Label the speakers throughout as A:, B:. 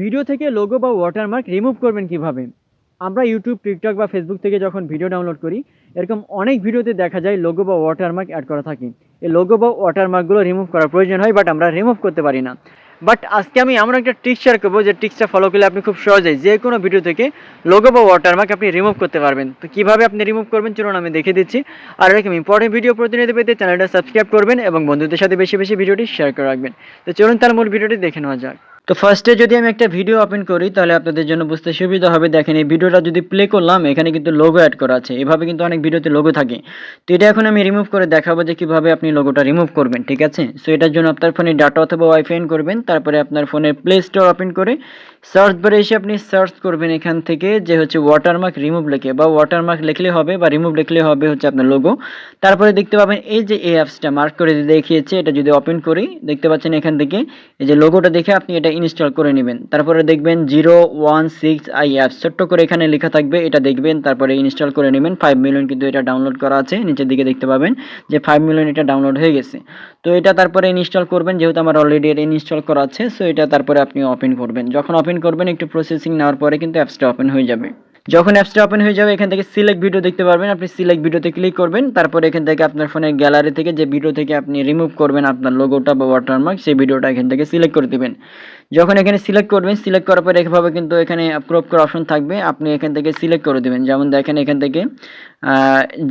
A: Video থেকে logo বা watermark remove করবেন কীভাবে? আমরা ইউটিউব টিকটক বা ফেসবুক থেকে যখন ভিডিও ডাউনলোড করি, এরকম অনেক ভিডিওতে দেখা যায় লোগো বা ওয়াটারমার্ক অ্যাড করা থাকে। এই লোগো বা ওয়াটারমার্কগুলো রিমুভ করার প্রয়োজন হয় বাট আমরা রিমুভ করতে পারি না। বাট আজকে আমি এমন একটা ট্রিক শেয়ার করব, যে ট্রিক্সটা ফলো করলে আপনি খুব সহজেই যে কোনো ভিডিও থেকে লোগো বা ওয়াটারমার্ক আপনি রিমুভ করতে পারবেন। তো কীভাবে আপনি রিমুভ করবেন, চলুন আমি দেখে দিচ্ছি। আর এরকম ইম্পর্টেন্ট ভিডিও প্রতিনিধি পেতে চ্যানেলটা সাবস্ক্রাইব করবেন এবং বন্ধুদের সাথে বেশি বেশি ভিডিওটি শেয়ার করে রাখবেন। তো চলুন তার মূল ভিডিওটি দেখে নেওয়া যাক। তো ফার্স্টে যদি আমি একটা ভিডিও ওপেন করি, তাহলে আপনাদের জন্য বুঝতে সুবিধা হবে। দেখেন, এই ভিডিওটা যদি প্লে করলাম, এখানে কিন্তু লোগো অ্যাড করা আছে। এভাবে কিন্তু অনেক ভিডিওতে লোগো থাকে। তো এটা এখন আমি রিমুভ করে দেখাবো যে কীভাবে আপনি লোগোটা রিমুভ করবেন, ঠিক আছে? সো এটার জন্য আপনার ফোনে ডাটা অথবা ওয়াইফাই করবেন, তারপরে আপনার ফোনের প্লে স্টোর ওপেন করে সার্চ বারে এসে আপনি সার্চ করবেন এখান থেকে যে হচ্ছে ওয়াটারমার্ক রিমুভ লিখে, বা ওয়াটারমার্ক লিখলে হবে, বা রিমুভ লিখলে হবে হচ্ছে আপনার লোগো তারপরে দেখতে পাবেন এই যে এই অ্যাপসটা মার্ক করে দেখিয়েছে, এটা যদি ওপেন করি, দেখতে পাচ্ছেন এখান থেকে, এই যে লোগোটা দেখে আপনি এটা ইনস্টল করে নেবেন। তারপরে দেখবেন zero one six I apps ছোট্ট করে এখানে লেখা থাকবে, এটা দেখবেন, তারপরে ইনস্টল করে নেবেন। ফাইভ মিলিয়ন কিন্তু এটা ডাউনলোড করা আছে, নিচের দিকে দেখতে পাবেন যে ফাইভ মিলিয়ন এটা ডাউনলোড হয়ে গেছে। তো এটা তারপরে ইনস্টল করবেন, যেহেতু আমার অলরেডি এটা ইনস্টল করা আছে সো এটা তারপরে আপনি ওপেন করবেন। যখন ওপেন করবেন, একটু প্রসেসিং নেওয়ার পরে কিন্তু অ্যাপসটা ওপেন হয়ে যাবে। যখন অ্যাপসটা ওপেন হয়ে যাবে, এখান থেকে সিলেক্ট ভিডিও দেখতে পারবেন। আপনি সিলেক্ট ভিডিওতে ক্লিক করবেন, তারপরে এখান থেকে আপনার ফোনের গ্যালারি থেকে যে ভিডিও থেকে আপনি রিমুভ করবেন আপনার লোগোটা বা ওয়াটারমার্ক সেই ভিডিওটা এখান থেকে সিলেক্ট করে দিবেন। যখন এখানে সিলেক্ট করবেন সিলেক্ট করার পরে এভাবে কিন্তু এখানে ক্রপ করার অপশন থাকবে। আপনি এখান থেকে সিলেক্ট করে দেবেন। যেমন দেখেন এখান থেকে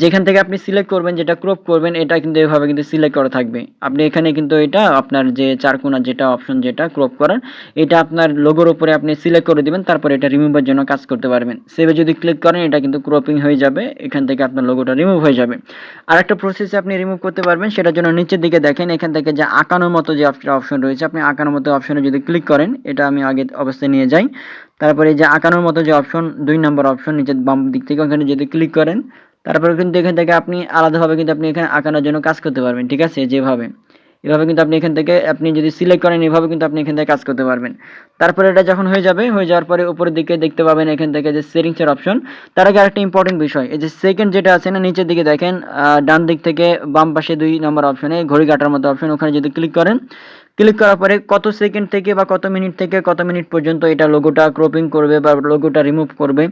A: যেখান থেকে আপনি সিলেক্ট করবেন, যেটা ক্রপ করবেন, এটা কিন্তু এভাবে কিন্তু সিলেক্ট করা থাকবে। আপনি এখানে কিন্তু এটা, আপনার যে চারকোনা যেটা অপশন যেটা ক্রপ করার, এটা আপনার লোগোর উপরে আপনি সিলেক্ট করে দিবেন, তারপরে এটা রিমুভের জন্য কাজ করতে পারবেন। সেভে যদি ক্লিক করেন, এটা কিন্তু ক্রপিং হয়ে যাবে, এখান থেকে আপনার লোগোটা রিমুভ হয়ে যাবে। আর একটা প্রসেসে আপনি রিমুভ করতে পারবেন, সেটার জন্য নিচের দিকে দেখেন, এখান থেকে যে আঁকানোর মতো যে অপশন রয়েছে, আপনি আঁকানোর মতো অপশনে যদি ক্লিক করেন, এটা আমি আগে অবস্থায় নিয়ে যাই। তারপরে যে আঁকানোর মতো যে অপশন দুই নম্বর অপশন নিচের বাম দিক থেকে ওখানে যদি ক্লিক করেন, তারপরে কিন্তু এখান থেকে আপনি আলাদাভাবে কিন্তু আপনি এখানে আঁকানোর জন্য কাজ করতে পারবেন, ঠিক আছে? যেভাবে। এভাবে কিন্তু আপনি এখান থেকে, আপনি যদি সিলেক্ট করেন, এভাবে কিন্তু আপনি এখান থেকে কাজ করতে পারবেন। তারপরে এটা যখন হয়ে যাবে, হয়ে যাওয়ার পরে উপরের দিকে দেখতে পাবেন এখান থেকে যে সেটিংসের অপশন তার আগে আরেকটা ইম্পর্টেন্ট বিষয়, এই যে সেকেন্ড যেটা আছে না, নিচের দিকে দেখেন ডান দিক থেকে বাম পাশে দুই নম্বর অপশনে ঘড়ি কাটার মতো অপশন ওখানে যদি ক্লিক করেন ক্লিক করার পরে কত সেকেন্ড থেকে বা কত মিনিট থেকে কত মিনিট পর্যন্ত এটা লোগোটা ক্রপিং করবে বা লোগোটা রিমুভ করবে,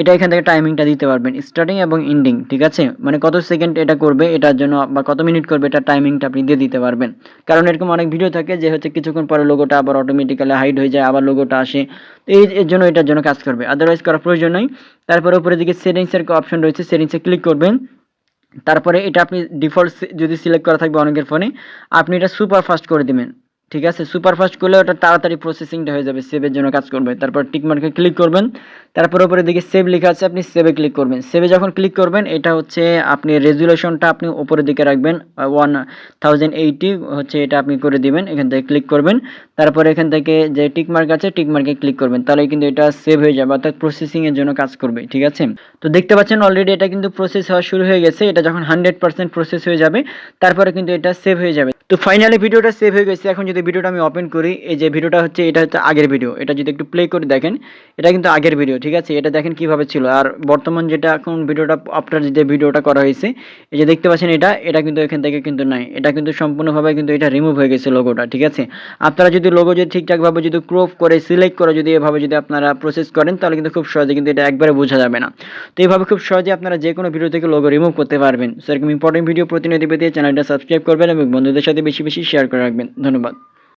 A: এটা এখান থেকে টাইমিংটা দিতে পারবেন স্টার্টিং এবং এন্ডিং ঠিক আছে? মানে কত সেকেন্ড এটা করবে, এটার জন্য বা কত মিনিট করবে এটা টাইমিংটা আপনি দিয়ে দিতে পারবেন। কারণ এরকম অনেক ভিডিও থাকে যে হচ্ছে কিছুক্ষণ পরে লোগোটা আবার অটোমেটিক্যালি হাইড হয়ে যায়, আবার লোগোটা আসে। এই এর জন্য এটার জন্য কাজ করবে আদারওয়াইজ করার প্রয়োজন নেই। তারপরে উপরের দিকে সেটিংসের অপশন রয়েছে সেটিংসে ক্লিক করবেন। তারপরে এটা আপনি ডিফল্ট যদি সিলেক্ট করা থাকবে অনেকের ফোনে আপনি এটা সুপার ফাস্ট করে দিবেন। ঠিক আছে সুপার ফাস্ট করলে ওটা তাড়াতাড়ি প্রসেসিংটা হয়ে যাবে সেভের জন্য কাজ করবে। তারপর টিক মার্কে ক্লিক করবেন, তারপর উপরে দিকে সেভ লেখা আছে, আপনি সেভে ক্লিক করবেন। সেভে যখন ক্লিক করবেন, এটা হচ্ছে আপনি রেজুলেশনটা আপনি উপরের দিকে রাখবেন ওয়ান হচ্ছে এটা আপনি করে দিবেন, এখান থেকে ক্লিক করবেন। তারপর এখান থেকে যে টিক মার্ক আছে টিক মার্কে ক্লিক করবেন তাহলে কিন্তু এটা সেভ হয়ে যাবে, অর্থাৎ প্রসেসিং এর জন্য কাজ করবে, ঠিক আছে? তো দেখতে পাচ্ছেন অলরেডি এটা কিন্তু প্রসেস হওয়া শুরু হয়ে গেছে, এটা যখন হান্ড্রেড প্রসেস হয়ে যাবে, তারপরে কিন্তু এটা সেভ হয়ে যাবে। তো ফাইনালি ভিডিওটা সেভ হয়ে গেছে, এখন যদি ভিডিওটা আমি ওপেন করি, এই যে ভিডিওটা হচ্ছে, এটা হচ্ছে আগের ভিডিও এটা যদি একটু প্লে করে দেখেন, এটা কিন্তু আগের ভিডিও ঠিক আছে? এটা দেখেন কীভাবে ছিল। আর বর্তমান যেটা এখন ভিডিওটা আফটার যে ভিডিওটা করা হয়েছে, এই যে দেখতে পাচ্ছেন এটা এটা কিন্তু এখান থেকে কিন্তু নাই। এটা কিন্তু সম্পূর্ণভাবে কিন্তু এটা রিমুভ হয়ে গেছে লোগোটা ঠিক আছে? আপনারা যদি লোগো যদি ঠিকঠাকভাবে যদি ক্রপ করে সিলেক্ট করে যদি এভাবে যদি আপনারা প্রসেস করেন, তাহলে কিন্তু খুব সহজে কিন্তু এটা একবারে বোঝা যাবে না। তো এইভাবে খুব সহজে আপনারা যে কোনো ভিডিও থেকে লোগো রিমুভ করতে পারবেন। সেরকম ইম্পর্টেন্ট ভিডিও প্রতিনিধি পেতে চ্যানেলটা সাবস্ক্রাইব করবেন এবং বন্ধুদের সাথে বেশি বেশি শেয়ার করে রাখবেন। ধন্যবাদ।